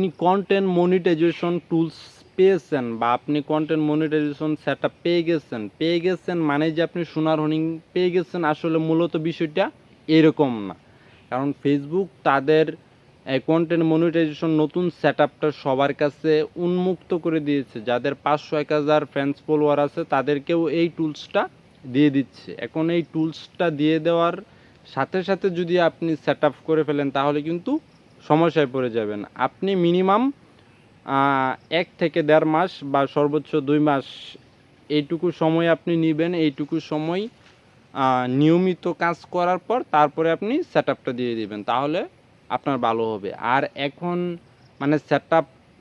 আপনি content monetization tools পেয়েছেন বা আপনি কন্টেন্ট মনিটাইজেশন সেট পেয়ে গেছেন পেয়ে গেছেন মানে যে আপনি সোনার হরিং পেয়ে গেছেন আসলে মূলত বিষয়টা এরকম না। কারণ ফেসবুক তাদের কন্টেন্ট মনিটাইজেশন নতুন সেট আপটা সবার কাছে উন্মুক্ত করে দিয়েছে। যাদের পাঁচশো এক হাজার ফ্যান্স ফলোয়ার আছে, তাদেরকেও এই টুলসটা দিয়ে দিচ্ছে। এখন এই টুলসটা দিয়ে দেওয়ার সাথে সাথে যদি আপনি সেট আপ করে ফেলেন, তাহলে কিন্তু সমস্যায় পড়ে যাবেন। আপনি মিনিমাম এক থেকে দেড় মাস বা সর্বোচ্চ দুই মাস এইটুকু সময় আপনি নেবেন। এইটুকু সময় নিয়মিত কাজ করার পর তারপরে আপনি সেট দিয়ে দিবেন। তাহলে আপনার ভালো হবে। আর এখন মানে সেট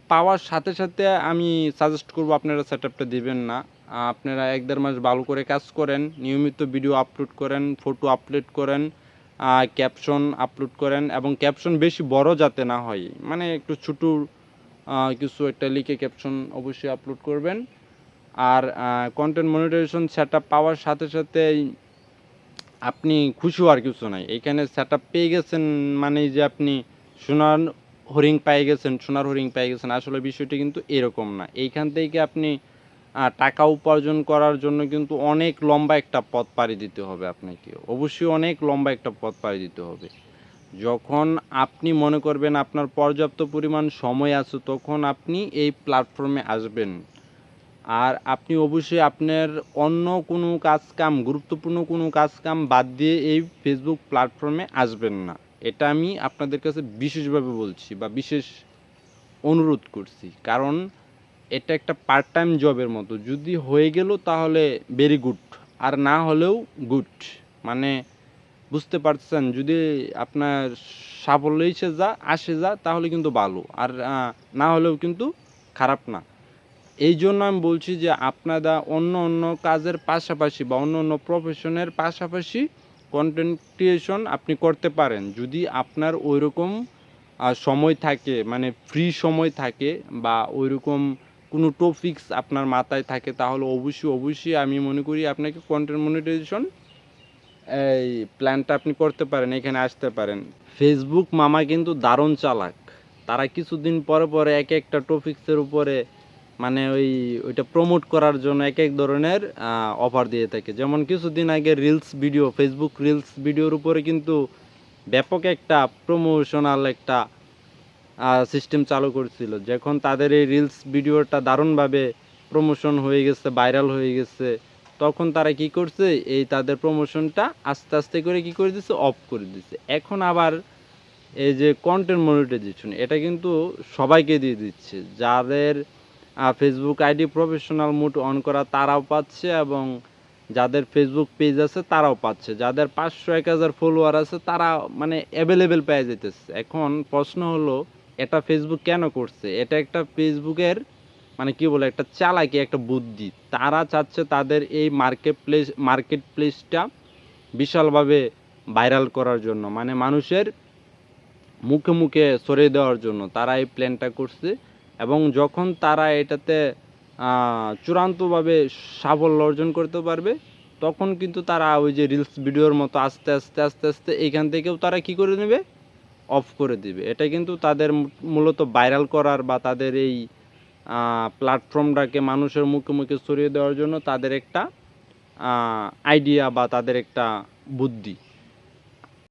পাওয়ার সাথে সাথে আমি সাজেস্ট করব আপনারা সেট আপটা দিবেন না। আপনারা এক দেড় মাস ভালো করে কাজ করেন, নিয়মিত ভিডিও আপলোড করেন ফটো আপলোড করেন ক্যাপশন আপলোড করেন এবং ক্যাপশন বেশি বড় যাতে না হয়। মানে একটু ছোটো কিছু একটা লিখে ক্যাপশন অবশ্যই আপলোড করবেন। আর কন্টেন্ট মনিটাইজেশন সেট পাওয়ার সাথে সাথে আপনি খুশি হওয়ার কিছু নাই। এখানে সেট পেয়ে গেছেন মানে যে আপনি সোনার হরিং পেয়ে গেছেন, সোনার হরিং পেয়ে গেছেন। আসলে বিষয়টি কিন্তু এরকম না। এইখান থেকে আপনি টাকা উপার্জন করার জন্য কিন্তু অনেক লম্বা একটা পথ পাড়ি দিতে হবে আপনাকে। অবশ্যই অনেক লম্বা একটা পথ পাড়ি দিতে হবে। যখন আপনি মনে করবেন আপনার পর্যাপ্ত পরিমাণ সময় আছে, তখন আপনি এই প্ল্যাটফর্মে আসবেন। আর আপনি অবশ্যই আপনার অন্য কোনো কাজ কাম গুরুত্বপূর্ণ কোনো কাজ কাম বাদ দিয়ে এই ফেসবুক প্ল্যাটফর্মে আসবেন না। এটা আমি আপনাদের কাছে বিশেষভাবে বলছি বা বিশেষ অনুরোধ করছি। কারণ এটা একটা পার্ট টাইম জবের মতো। যদি হয়ে গেল তাহলে ভেরি গুড আর না হলেও গুড মানে বুঝতে পারছেন, যদি আপনার সাফল্য এসে যা, আসে যা, তাহলে কিন্তু ভালো। আর না হলেও কিন্তু খারাপ না। এই জন্য আমি বলছি যে আপনারা অন্য অন্য কাজের পাশাপাশি বা অন্য অন্য প্রফেশনের পাশাপাশি কন্টেন্ট ক্রিয়েশন আপনি করতে পারেন। যদি আপনার ওইরকম সময় থাকে মানে ফ্রি সময় থাকে বা ওইরকম কোনো টপিকস আপনার মাথায় থাকে, তাহলে অবশ্যই অবশ্যই আমি মনে করি আপনাকে কন্টেন্ট মনিটাইজেশন এই প্ল্যানটা আপনি করতে পারেন, এখানে আসতে পারেন। ফেসবুক মামা কিন্তু দারুণ চালাক। তারা কিছুদিন পরে পরে এক একটা টপিক্সের উপরে মানে ওই, ওইটা প্রমোট করার জন্য এক এক ধরনের অফার দিয়ে থাকে। যেমন কিছুদিন আগে রিলস ভিডিও ফেসবুক রিলস ভিডিওর উপরে কিন্তু ব্যাপক একটা প্রমোশনাল একটা সিস্টেম চালু করছিল। যখন তাদের এই রিলস ভিডিওটা দারুণভাবে প্রমোশন হয়ে গেছে ভাইরাল হয়ে গেছে, তখন তারা কি করছে? এই তাদের প্রমোশনটা আস্তে আস্তে করে কি করে দিচ্ছে অফ করে দিচ্ছে এখন আবার এই যে কন্টেন্ট মনিটাইজেশন এটা কিন্তু সবাইকে দিয়ে দিচ্ছে। যাদের Facebook ID professional mode on করা তারাও পাচ্ছে এবং যাদের ফেসবুক পেজ আছে তারাও পাচ্ছে। যাদের পাঁচশো, এক হাজার ফলোয়ার আছে তারা মানে অ্যাভেলেবেল পেয়ে যেতেছে এখন প্রশ্ন হলো এটা ফেসবুক কেন করছে? এটা একটা ফেসবুকের মানে কি বলে, একটা চালাকি, একটা বুদ্ধি। তারা চাচ্ছে তাদের এই মার্কেট প্লেস মার্কেট প্লেসটা বিশালভাবে ভাইরাল করার জন্য মানে মানুষের মুখে মুখে সরিয়ে দেওয়ার জন্য তারা এই প্ল্যানটা করছে এবং যখন তারা এটাতে চূড়ান্তভাবে সাফল্য অর্জন করতে পারবে, তখন কিন্তু তারা ওই যে রিলস ভিডিওর মতো আস্তে আস্তে আস্তে আস্তে এইখান থেকেও তারা কি করে নেবে? অফ করে দিবে। এটা কিন্তু তাদের মূলত ভাইরাল করার বা তাদের এই প্ল্যাটফর্মটাকে মানুষের মুখে মুখে ছড়িয়ে দেওয়ার জন্য তাদের একটা আইডিয়া বা তাদের একটা বুদ্ধি।